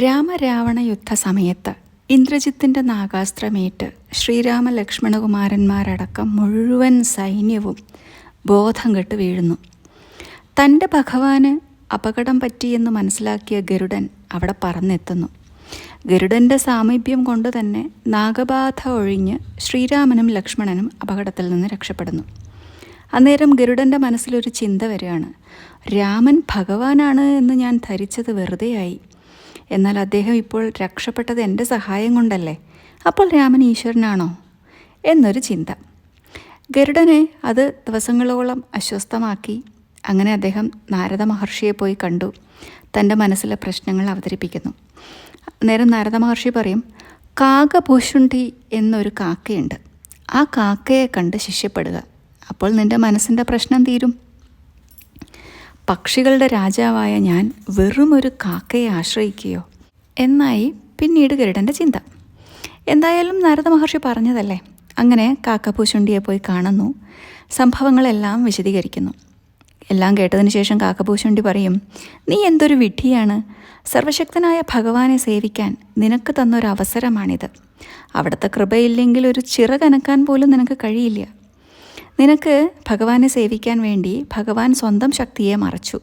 രാമരാവണ യുദ്ധ സമയത്ത് ഇന്ദ്രജിത്തിന്റെ നാഗാസ്ത്രമേറ്റ് ശ്രീരാമ ലക്ഷ്മണകുമാരന്മാരടക്കം മുഴുവൻ സൈന്യവും ബോധം കെട്ട് വീഴുന്നു. തന്റെ ഭഗവാന് അപകടം പറ്റിയെന്ന് മനസ്സിലാക്കിയ ഗരുഡൻ അവിടെ പറന്നെത്തുന്നു. ഗരുഡന്റെ സാമീപ്യം കൊണ്ട് തന്നെ നാഗബാധ ഒഴിഞ്ഞ് ശ്രീരാമനും ലക്ഷ്മണനും അപകടത്തിൽ നിന്ന് രക്ഷപ്പെടുന്നു. അന്നേരം ഗരുഡന്റെ മനസ്സിലൊരു ചിന്ത വരികയാണ്. രാമൻ ഭഗവാനാണ് എന്ന് ഞാൻ ധരിച്ചത് വെറുതെയായി. എന്നാൽ അദ്ദേഹം ഇപ്പോൾ രക്ഷപ്പെട്ടത് എന്റെ സഹായം കൊണ്ടല്ലേ? അപ്പോൾ രാമൻ ഈശ്വരനാണോ? എന്നൊരു ചിന്ത. ഗരുഡനെ അത് ദിവസങ്ങളോളം അസ്വസ്ഥമാക്കി. അങ്ങനെ അദ്ദേഹം നാരദ മഹർഷിയെ പോയി കണ്ടു. തന്റെ മനസ്സിലെ പ്രശ്നങ്ങൾ അവതരിപ്പിക്കുന്നു. നേരം നാരദ മഹർഷി പറയും കാകഭൂഷുണ്ടി എന്നൊരു കാക്കയുണ്ട്. ആ കാക്കയെ കണ്ട് ശിഷ്യപ്പെടുക. അപ്പോൾ നിന്റെ മനസ്സിന്റെ പ്രശ്നം തീരും. പക്ഷികളുടെ രാജാവായ ഞാൻ വെറുമൊരു കാക്കയെ ആശ്രയിക്കുകയോ? എന്നായി പിന്നീട് ഗരുഡന്റെ ചിന്ത. എന്തായാലും നാരദ മഹർഷി പറഞ്ഞതല്ലേ? അങ്ങനെ കാക്കപ്പൂശുണ്ടിയെ പോയി കാണുന്നു. സംഭവങ്ങളെല്ലാം വിശദീകരിക്കുന്നു. എല്ലാം കേട്ടതിന് ശേഷം കാക്കപ്പൂശുണ്ടി പറയും നീ എന്തൊരു വിഡ്ഢിയാണ്. സർവശക്തനായ ഭഗവാനെ സേവിക്കാൻ നിനക്ക് തന്നൊരു അവസരമാണിത് അവിടുത്തെ കൃപയില്ലെങ്കിൽ ഒരു ചിറകനക്കാൻ പോലും നിനക്ക് കഴിയില്ല. നിനക്ക് ഭഗവാനെ സേവിക്കാൻ വേണ്ടി ഭഗവാൻ സ്വന്തം ശക്തിയെ മറച്ചു.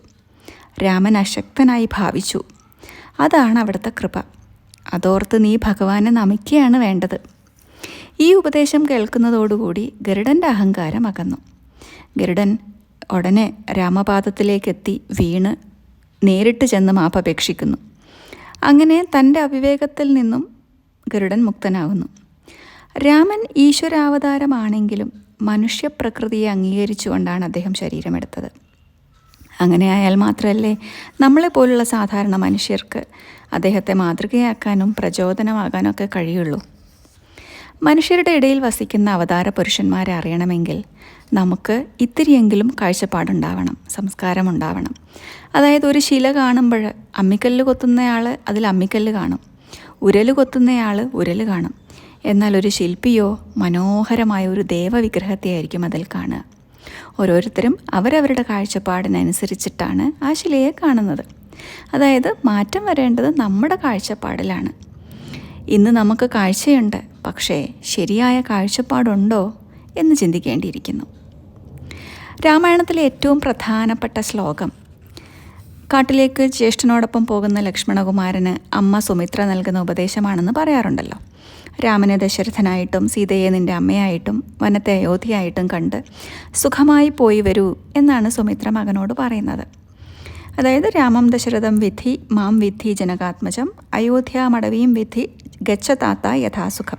രാമൻ അശക്തനായി ഭാവിച്ചു. അതാണ് അവിടുത്തെ കൃപ. അതോർത്ത് നീ ഭഗവാനെ നമിക്കുകയാണ് വേണ്ടത്. ഈ ഉപദേശം കേൾക്കുന്നതോടുകൂടി ഗരുഡന്റെ അഹങ്കാരം അകന്നു. ഗരുഡൻ ഉടനെ രാമപാദത്തിലേക്കെത്തി വീണ് നേരിട്ട് ചെന്ന് മാപ്പപേക്ഷിക്കുന്നു അങ്ങനെ തന്റെ അവിവേകത്തിൽ നിന്നും ഗരുഡൻ മുക്തനാകുന്നു. രാമൻ ഈശ്വരാവതാരമാണെങ്കിലും മനുഷ്യപ്രകൃതിയെ അംഗീകരിച്ചുകൊണ്ടാണ് അദ്ദേഹം ശരീരമെടുത്തത്. അങ്ങനെ ആയാൽ മാത്രമല്ലേ നമ്മളെ പോലുള്ള സാധാരണ മനുഷ്യർക്ക് അദ്ദേഹത്തെ മാതൃകയാക്കാനും പ്രചോദനമാകാനും ഒക്കെ കഴിയുള്ളൂ. മനുഷ്യരുടെ ഇടയിൽ വസിക്കുന്ന അവതാര പുരുഷന്മാരെ അറിയണമെങ്കിൽ നമുക്ക് ഇത്തിരിയെങ്കിലും കാഴ്ചപ്പാടുണ്ടാവണം സംസ്കാരമുണ്ടാവണം. അതായത് ഒരു ശില കാണുമ്പോൾ അമ്മിക്കല്ല് കൊത്തുന്നയാൾ അതിൽ അമ്മിക്കല്ല് കാണും. ഉരൽ കൊത്തുന്നയാൾ ഉരൽ കാണും. എന്നാൽ ഒരു ശില്പിയോ മനോഹരമായ ഒരു ദേവവിഗ്രഹത്തെ ആയിരിക്കും അതിൽ കാണുക. ഓരോരുത്തരും അവരവരുടെ കാഴ്ചപ്പാടിനനുസരിച്ചിട്ടാണ് ആ ശിലയെ കാണുന്നത്. അതായത് മാറ്റം വരേണ്ടത് നമ്മുടെ കാഴ്ചപ്പാടിലാണ്. ഇന്ന് നമുക്ക് കാഴ്ചയുണ്ട് പക്ഷേ ശരിയായ കാഴ്ചപ്പാടുണ്ടോ എന്ന് ചിന്തിക്കേണ്ടിയിരിക്കുന്നു. രാമായണത്തിലെ ഏറ്റവും പ്രധാനപ്പെട്ട ശ്ലോകം കാട്ടിലേക്ക് ജ്യേഷ്ഠനോടൊപ്പം പോകുന്ന ലക്ഷ്മണകുമാരന് അമ്മ സുമിത്ര നൽകുന്ന ഉപദേശമാണെന്ന് പറയാറുണ്ടല്ലോ. രാമനെ ദശരഥനായിട്ടും സീതയെ നിന്റെ അമ്മയായിട്ടും വനത്തെ അയോധ്യയായിട്ടും കണ്ട് സുഖമായി പോയി വരൂ എന്നാണ് സുമിത്ര മകനോട് പറയുന്നത്. അതായത് രാമം ദശരഥം വിധി മാം വിധി ജനകാത്മജം അയോധ്യാമടവിയും വിധി ഗച്ഛതാത്ത യഥാസുഖം.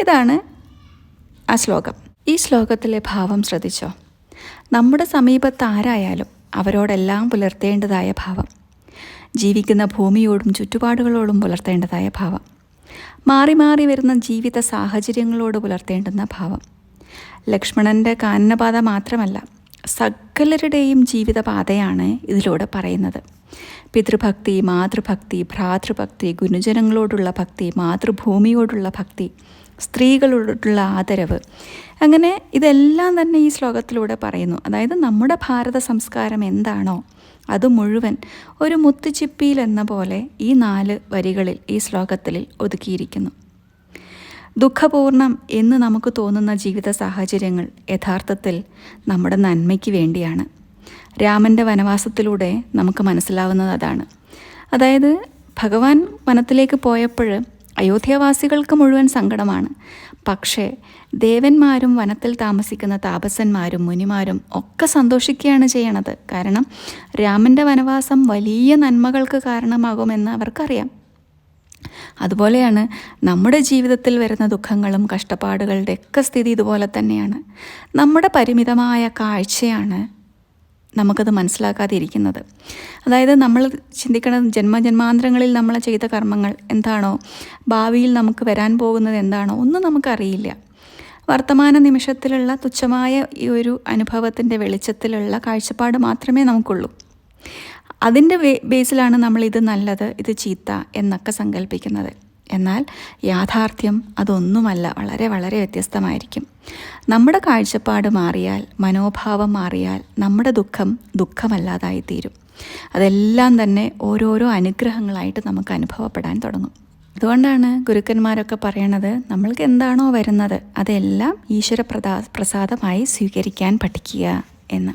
ഇതാണ് ആ ശ്ലോകം. ഈ ശ്ലോകത്തിലെ ഭാവം ശ്രദ്ധിച്ചോ? നമ്മുടെ സമീപത്ത് ആരായാലും അവരോടെല്ലാം പുലർത്തേണ്ടതായ ഭാവം. ജീവിക്കുന്ന ഭൂമിയോടും ചുറ്റുപാടുകളോടും പുലർത്തേണ്ടതായ ഭാവം. മാറി മാറി വരുന്ന ജീവിത സാഹചര്യങ്ങളോട് പുലർത്തേണ്ടുന്ന ഭാവം. ലക്ഷ്മണന്റെ കാനനപാത മാത്രമല്ല സകലരുടെയും ജീവിതപാതയാണ് ഇതിലൂടെ പറയുന്നത്. പിതൃഭക്തി മാതൃഭക്തി ഭ്രാതൃഭക്തി ഗുരുജനങ്ങളോടുള്ള ഭക്തി മാതൃഭൂമിയോടുള്ള ഭക്തി സ്ത്രീകളോടുള്ള ആദരവ്. അങ്ങനെ ഇതെല്ലാം തന്നെ ഈ ശ്ലോകത്തിലൂടെ പറയുന്നു. അതായത് നമ്മുടെ ഭാരത സംസ്കാരം എന്താണോ അത് മുഴുവൻ ഒരു മുത്തുച്ചിപ്പിയിൽ എന്ന പോലെ ഈ നാല് വരികളിൽ ഈ ശ്ലോകത്തിൽ ഒതുക്കിയിരിക്കുന്നു. ദുഃഖപൂർണം എന്ന് നമുക്ക് തോന്നുന്ന ജീവിത സാഹചര്യങ്ങൾ യഥാർത്ഥത്തിൽ നമ്മുടെ നന്മയ്ക്ക് വേണ്ടിയാണ്. രാമന്റെ വനവാസത്തിലൂടെ നമുക്ക് മനസ്സിലാവുന്നത് അതാണ്. അതായത് ഭഗവാൻ വനത്തിലേക്ക് പോയപ്പോൾ അയോധ്യാവാസികൾക്ക് മുഴുവൻ സങ്കടമാണ്. പക്ഷേ ദേവന്മാരും വനത്തിൽ താമസിക്കുന്ന താപസന്മാരും മുനിമാരും ഒക്കെ സന്തോഷിക്കുകയാണ് ചെയ്യണത്. കാരണം രാമന്റെ വനവാസം വലിയ നന്മകൾക്ക് കാരണമാകുമെന്ന് അവർക്കറിയാം. അതുപോലെയാണ് നമ്മുടെ ജീവിതത്തിൽ വരുന്ന ദുഃഖങ്ങളും കഷ്ടപ്പാടുകളുടെയൊക്കെ സ്ഥിതി ഇതുപോലെ തന്നെയാണ്. നമ്മുടെ പരിമിതമായ കാഴ്ചയാണ് നമുക്കത് മനസ്സിലാക്കാതെ ഇരിക്കുന്നത് അതായത് നമ്മൾ ചിന്തിക്കണ ജന്മജന്മാന്തരങ്ങളിൽ നമ്മൾ ചെയ്ത കർമ്മങ്ങൾ എന്താണോ ഭാവിയിൽ നമുക്ക് വരാൻ പോകുന്നത് എന്താണോ ഒന്നും നമുക്കറിയില്ല. വർത്തമാന നിമിഷത്തിലുള്ള തുച്ഛമായ ഈ ഒരു അനുഭവത്തിന്റെ വെളിച്ചത്തിലുള്ള കാഴ്ചപ്പാട് മാത്രമേ നമുക്കുള്ളൂ. അതിന്റെ ബേസിലാണ് നമ്മൾ ഇത് നല്ലത് ഇത് ചീത്ത എന്നൊക്കെ സങ്കല്പിക്കുന്നത് എന്നാൽ യാഥാർത്ഥ്യം അതൊന്നുമല്ല വളരെ വളരെ വ്യത്യസ്തമായിരിക്കും. നമ്മുടെ കാഴ്ചപ്പാട് മാറിയാൽ മനോഭാവം മാറിയാൽ നമ്മുടെ ദുഃഖം ദുഃഖമല്ലാതായി തീരും അതെല്ലാം തന്നെ ഓരോരോ അനുഗ്രഹങ്ങളായിട്ട് നമുക്ക് അനുഭവപ്പെടാൻ തുടങ്ങും. അതുകൊണ്ടാണ് ഗുരുക്കന്മാരൊക്കെ പറയണത് നമ്മൾക്ക് എന്താണോ വരുന്നത് അതെല്ലാം ഈശ്വര പ്രസാദമായി സ്വീകരിക്കാൻ പഠിക്കുക എന്ന്.